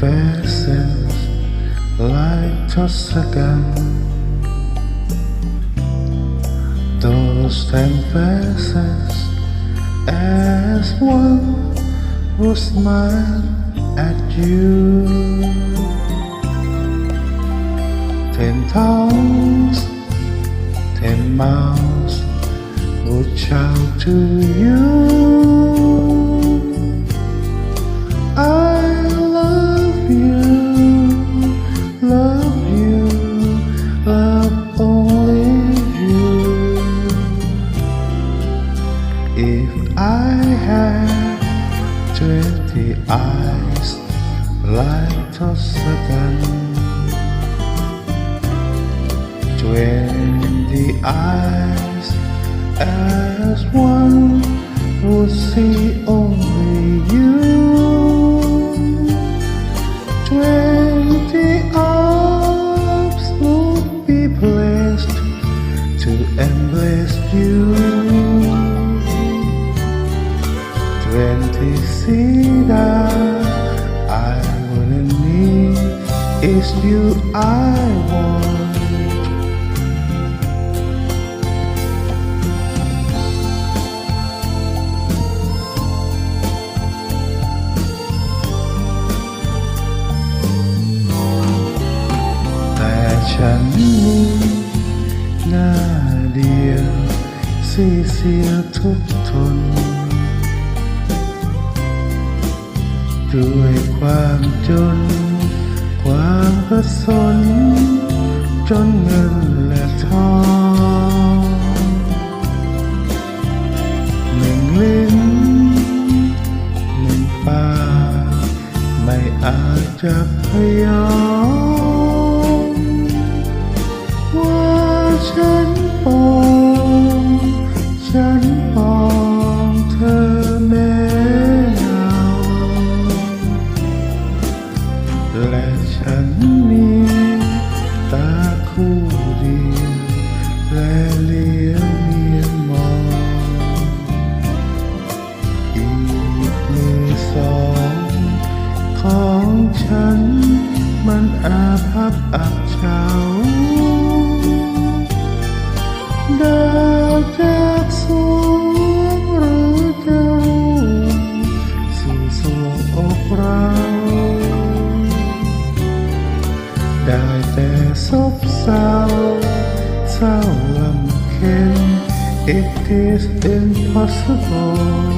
faces like Toscan. Those ten faces as one who smile at you. Ten tongues, ten mouths would shout to you. Eyes like Toscan, twenty eyes as one would see only you. Twenty arms would be blessed to embrace you. Twenty cedar I wouldn't need is you I want.แต่ฉันมีหน้าเดียวสีเสียทุกทน ด้วยความจน ความกระสน จนเงินและทองหนึ่งลิ้นหนึ่งปากไม่อาจจะพยอง ฉันมีตาคู่เดียวและเลี้ยงเมียมองอีกมือสองของฉันมันอาภัพอับเฉา sao sao lầm khen it is impossible.